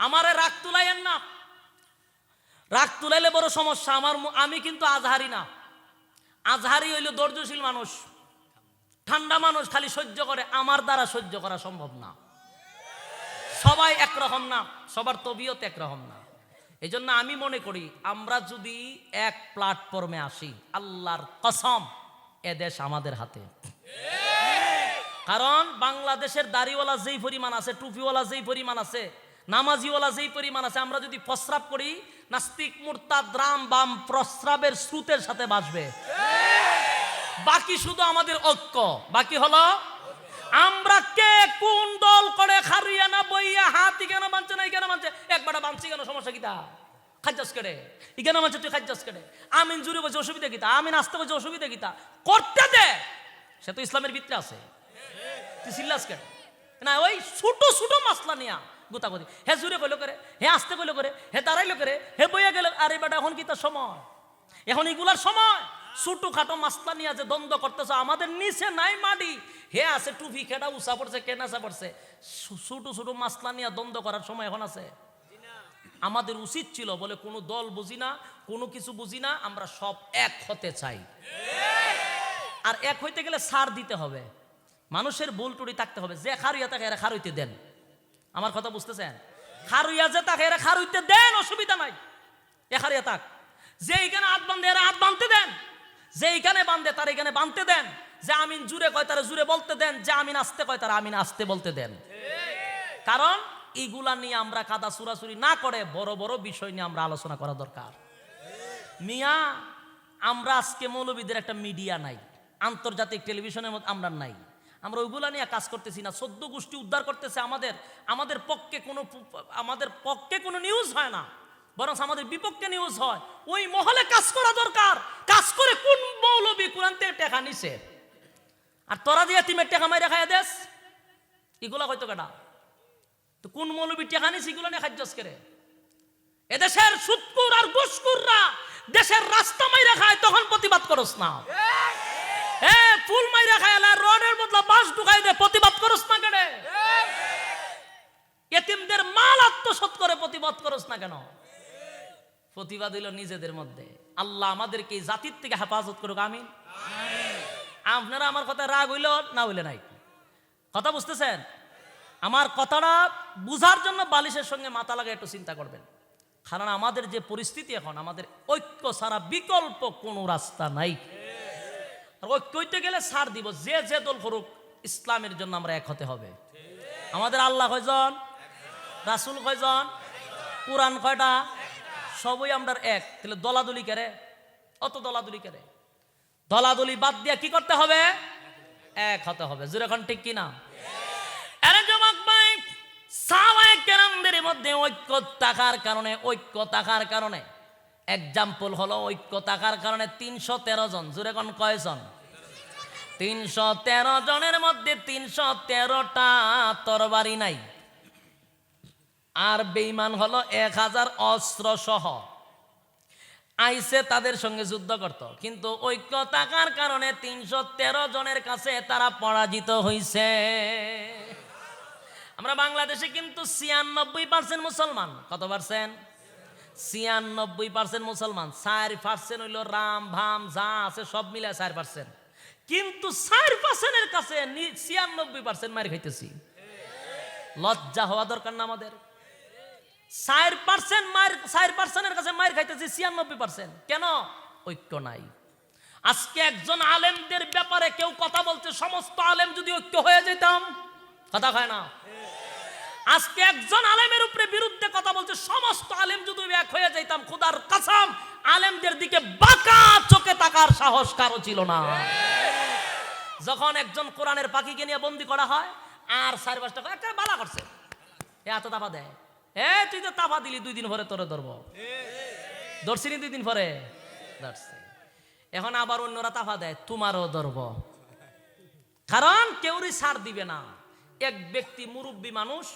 আমারে রাগ তুলাইয়েন না। রাগ তুলাইলে বড় সমস্যা, আমার আমি কিন্তু আজহারি না। আজহারি হইল ধৈর্যশীল মানুষ। ঠান্ডা মানুষ খালি সহ্য করে, আমার দ্বারা সহ্য করা সম্ভব না। সবাই একরকম না, সবার তবিয়ত একরকম না। এই জন্য আমি মনে করি, আমরা যদি এক প্ল্যাটফর্মে আসি, আল্লাহর কসম, এ দেশ আমাদের হাতে। কারণ বাংলাদেশের দাড়িওয়ালা যেই পরিমাণ আছে, টুপিওয়ালা যেই পরিমাণ আছে নামাজিওয়ালা যেই পরিমাণ আছে, আমরা যদি প্রস্রাব করি, নাস্তিক, মুরতাদ, রাম, বাম, প্রস্রাবের স্রোতের সাথে বাসবে বাকি শুধু আমাদের ঐক্য, বাকি হলো আমরা কে কোন দল করে খারুইয়া না বইয়া হাতি কেন মানছে না কেন মানছে? একবারে বানছি কেন সমস্যা কিতা খাজ্জাস কেড়ে। ইকেন মানছে, তুই খাজ্জাস কেড়ে। আমিন জুড়ে বলছে অসুবিধা কিতা আমিন আসতে বলছে অসুবিধা কিতা করতে দে। সে তো ইসলামের ভিতরে আছে। তুই সিল্লাস কেন না, ওই ছোট ছোট মাসলা নিয়া গোতাগতি হে জুড়ে কইলো করে, হে আসতে কইলো করে, হে দাঁড়াইলো করে, হে বইয়া গেল, আরে বেটা, এখন কি তার সময়? এখন এগুলার সময়? ছোট খাটো মাসলা নিয়ে যে দ্বন্দ্ব করতেছে, আমাদের নিচে নাই মাটি। হে আছে টুপি খেটা উষা পড়ছে কেনাচা পড়ছে। ছোট ছোট মাসলা নিয়ে দ্বন্দ্ব করার সময় এখন আছে? আমাদের উচিত ছিল বলে কোনো দল বুঝি না, কোনো কিছু বুঝি না, আমরা সব এক হতে চাই। আর এক হইতে গেলে সার দিতে হবে। মানুষের ভুল টুড়ি থাকতে হবে। যে খারুইয়া তাকে এরা খারুইতে দেন। আমার কথা বুঝতেছেন? খারুইয়া যে তাকে এরা খারুইতে দেন, অসুবিধা নাই। এ খারুইয়া তাক যে এইখানে হাত বান্ধে এরা হাত বাঁধতে দেন। যে এইখানে বান্ধে তার এখানে বাঁধতে দেন। যে আমিন জুড়ে কয়, তারা জুড়ে বলতে দেন। যে আমিন আসতে কয়, তারা আমিন আসতে বলতে দেন। কারণ এইগুলা নিয়ে আমরা কাদা সুরাসুরি না করে বড় বড় বিষয় নিয়ে আমরা আলোচনা করা দরকার। মিয়া, আমরা আজকে মৌলবীদের একটা মিডিয়া নাই। আন্তর্জাতিক টেলিভিশনের মধ্যে আমরা নাই। আমরা ওইগুলা নিয়ে কাজ করতেছি না। সদ্য গোষ্ঠী উদ্ধার করতেছে আমাদের। আমাদের পক্ষে কোনো আমাদের পক্ষে কোনো নিউজ হয় না। বরং আমাদের বিপক্ষে নিউজ হয়। ওই মহলে কাজ করা দরকার। কাজ করে কোন মৌলবি কোরআন থেকে টেকা নিছে? আর তোরা দিয়ে তিমের টেকা মাইরা খাইয়া দেশ এগুলা হয়তো কেটা তো কোন মৌলবি টেকা নিছে এগুলো নিয়ে খাদ্য করে? এদেশের সুৎকুর আর ঘুষকুররা দেশের রাস্তা মাইরা খায় তখন প্রতিবাদ করস না। এ ফুল মাইরা খায় আর রডের বদলা বাঁশ ঢুকাই দে প্রতিবাদ করস না কেন? এতিমদের মাল আত্মসাৎ করে প্রতিবাদ করস না কেন? প্রতিবাদ হইল নিজেদের মধ্যে। আল্লাহ আমাদেরকে এই জাতির থেকে হেফাজত করুক, আমিন। আপনারা আমার কথা রাগ হইল, না হইলে নাই। কথা বুঝতেছেন? আমার কথাটা বুঝার জন্য বালিশের সঙ্গে মাথা লাগা একটু চিন্তা করবেন। কারণ আমাদের যে পরিস্থিতি এখন, আমাদের ঐক্য ছাড়া বিকল্প কোনো রাস্তা নাই। হইতে গেলে ছাড় দিব, যে যে দল করুক, ইসলামের জন্য আমরা এক হতে হবে। আমাদের আল্লাহ কয়জন? রাসুল কয়জন? কোরআন কয়টা? সবই আমরা এক। তাহলে দলাদলি কেরে? অত দলাদলি কেরে? দলাদলি বাদ দিয়া কি করতে হবে? এক হতে হবে। যেরকম ঠিক কিনা? আরে সাহাবায়ে কেরামদের মধ্যে ঐক্য থাকার কারণে, ঐক্য থাকার কারণে এক্সাম্পল হলো ঐক্য থাকার কারণে তিনশো তেরো জন। জুড়ে কোন কয়জন? তিনশো তেরো জনের মধ্যে তিনশো তেরোটা তরবারি নাই। আর বেইমান হলো এক হাজার অস্ত্র সহ আইসে তাদের সঙ্গে যুদ্ধ করত। কিন্তু ঐক্য থাকার কারণে তিনশো তেরো জনের কাছে তারা পরাজিত হইছে। আমরা বাংলাদেশে কিন্তু ছিয়ানব্বই পার্সেন্ট মুসলমান। কত পার্সেন্ট? ছিয়ানব্বই পার্সেন্ট মুসলমান, চার পার্সেন্ট হইল রাম, ভাম যা আছে, সব মিলে চার পার্সেন্ট কিন্তু চার পার্সেন্টের কাছে ছিয়ানব্বই পার্সেন্ট মার খাইতেছি। লজ্জা হওয়া দরকার না আমাদের। চার পার্সেন্ট মার চার পার্সেন্টের কাছে মার খাইতেছি, ছিয়ানব্বই পার্সেন্ট কেন? ঐক্য নাই। আজকে একজন আলেমদের ব্যাপারে কেউ কথা বলছে সমস্ত আলেম যদি ঐক্য হয়ে যেতাম, কথা হয় না। আজকে একজন আলেমের উপরে বিরুদ্ধে কথা বলছে, সমস্ত আলেম যদি এক হয়ে যাইতাম, খুদার কাসাম, আলেমদের দিকে বাঁকা চোখে তাকার সাহস কারও ছিল না। যখন একজন কোরআনের পাখিকে নিয়ে বন্দি করা হয়, আর সাড়ে পাঁচটা একটা বালা করছে। এত তাপা দেয়। এ, তুই তো তাপা দিলি, দুই দিন পরে তোরে ধরবো। ধরছিনি দুই দিন পরে? ধরছে। এখন আবার অন্যরা তাফা দেয়, তোমারও ধরব। কারণ কেউরই সার দিবে না। এক ব্যক্তি মুরব্বী মানুষ